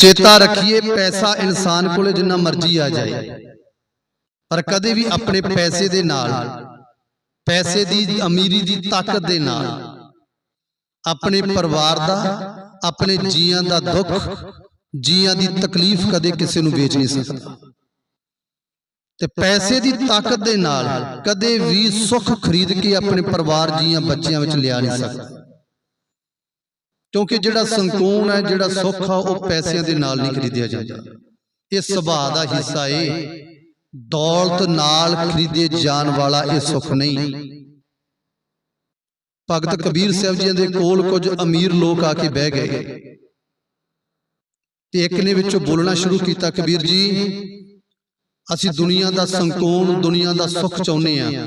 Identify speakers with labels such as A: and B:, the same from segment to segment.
A: ਚੇਤਾ ਰੱਖੀਏ, ਪੈਸਾ ਇਨਸਾਨ ਕੋਲੇ ਜਿੰਨਾ ਮਰਜ਼ੀ ਆ ਜਾਏ। ਪਰ ਕਦੇ ਵੀ ਆਪਣੇ ਪੈਸੇ ਦੇ ਨਾਲ, ਪੈਸੇ ਦੀ ਅਮੀਰੀ ਦੀ ਤਾਕਤ ਦੇ ਨਾਲ, ਆਪਣੇ ਪਰਿਵਾਰ ਦਾ, ਆਪਣੇ ਜੀਆਂ ਦਾ ਦੁੱਖ, ਜੀਆਂ ਦੀ ਤਕਲੀਫ ਕਦੇ ਕਿਸੇ ਨੂੰ ਵੇਚ ਨਹੀਂ ਸਕਦਾ। ਤੇ ਪੈਸੇ ਦੀ ਤਾਕਤ ਦੇ ਨਾਲ ਕਦੇ ਵੀ ਸੁੱਖ ਖਰੀਦ ਕੇ ਆਪਣੇ ਪਰਿਵਾਰ ਜੀਆਂ ਬੱਚਿਆਂ ਵਿੱਚ ਲਿਆ ਨਹੀਂ ਸਕਦਾ। ਕਿਉਂਕਿ ਜਿਹੜਾ ਸੰਕੂਨ ਹੈ ਜਿਹੜਾ ਸੁੱਖ ਆ ਉਹ ਪੈਸਿਆਂ ਦੇ ਨਾਲ ਨਹੀਂ ਖਰੀਦਿਆ ਜਾਂਦਾ। ਇਹ ਸੁਭਾਅ ਦਾ ਹਿੱਸਾ ਏ। ਦੌਲਤ ਨਾਲ ਖਰੀਦੇ ਜਾਣ ਵਾਲਾ ਇਹ ਸੁੱਖ ਨਹੀਂ। ਭਗਤ ਕਬੀਰ ਸਾਹਿਬ ਜੀ ਦੇ ਕੋਲ ਕੁਝ ਅਮੀਰ ਲੋਕ ਆ ਕੇ ਬਹਿ ਗਏ। ਤੇ ਇੱਕ ਨੇ ਵਿੱਚੋਂ ਬੋਲਣਾ ਸ਼ੁਰੂ ਕੀਤਾ ਕਬੀਰ ਜੀ ਅਸੀਂ ਦੁਨੀਆ ਦਾ ਸੰਕੂਨ ਦੁਨੀਆ ਦਾ ਸੁੱਖ ਚਾਹੁੰਦੇ ਆ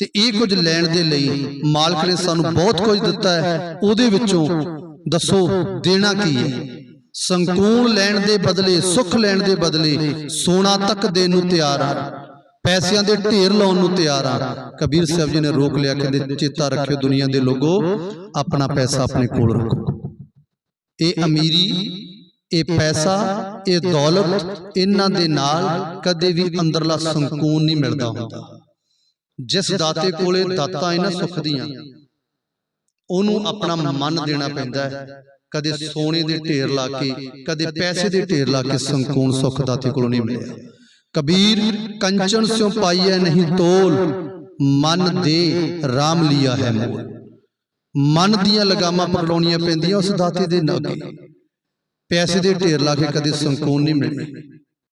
A: ਤੇ ਇਹ ਕੁਝ ਲੈਣ ਦੇ ਲਈ ਮਾਲਕ ਨੇ ਸਾਨੂੰ ਬਹੁਤ ਕੁਝ ਦਿੱਤਾ ਹੈ। ਉਹਦੇ ਵਿੱਚੋਂ ਦੱਸੋ, ਦੇਣਾ ਕੀ ਹੈ? ਸੰਕੂਨ ਲੈਣ ਦੇ ਬਦਲੇ, ਸੁੱਖ ਲੈਣ ਦੇ ਬਦਲੇ ਸੋਨਾ ਤੱਕ ਦੇਣ ਨੂੰ ਤਿਆਰ ਆ ਪੈਸਿਆਂ ਦੇ ਢੇਰ ਲਾਉਣ ਨੂੰ ਤਿਆਰ ਆ ਕਬੀਰ ਸਾਹਿਬ ਜੀ ਨੇ ਰੋਕ ਲਿਆ, ਕਹਿੰਦੇ ਚੇਤਾ ਰੱਖਿਓ ਦੁਨੀਆ ਦੇ ਲੋਗੋ, ਆਪਣਾ ਪੈਸਾ ਆਪਣੇ ਕੋਲ ਰੱਖੋ। ਇਹ ਅਮੀਰੀ, ਇਹ ਪੈਸਾ, ਇਹ ਦੌਲਤ, ਇਹਨਾਂ ਦੇ ਨਾਲ ਕਦੇ ਵੀ ਅੰਦਰਲਾ ਸੰਕੂਨ ਨਹੀਂ ਮਿਲਦਾ ਹੁੰਦਾ। ਜਿਸ ਦਾਤੇ ਕੋਲੇ ਦਾਤਾ ਇਹਨਾਂ ਸੁੱਖ ਦੀਆਂ ਉਹਨੂੰ ਆਪਣਾ ਮਨ ਦੇਣਾ ਪੈਂਦਾ ਹੈ। ਕਦੇ ਸੋਨੇ ਦੇ ਢੇਰ ਲਾ ਕੇ, ਕਦੇ ਪੈਸੇ ਦੇ ਢੇਰ ਲਾ ਕੇ ਸੰਕੂਨ ਸੁੱਖ ਦਾਤੇ ਕੋਲੋਂ ਨਹੀਂ ਮਿਲਿਆ। ਕਬੀਰ, ਕੰਚਨ ਸਿਉ ਪਾਈਐ ਨਹੀਂ ਤੋਲ, ਮਨ ਦੇ RAM ਲਿਆ ਹੈ ਮੋਲ। ਮਨ ਦੀਆਂ ਲਗਾਮਾਂ ਪਕੜਾਉਣੀਆਂ ਪੈਂਦੀਆਂ ਉਸ ਦਾਤੇ ਦੇ ਅੱਗੇ ਪੈਸੇ ਦੇ ਢੇਰ ਲਾ ਕੇ ਕਦੇ ਸੰਕੂਨ ਨਹੀਂ ਮਿਲਣੀ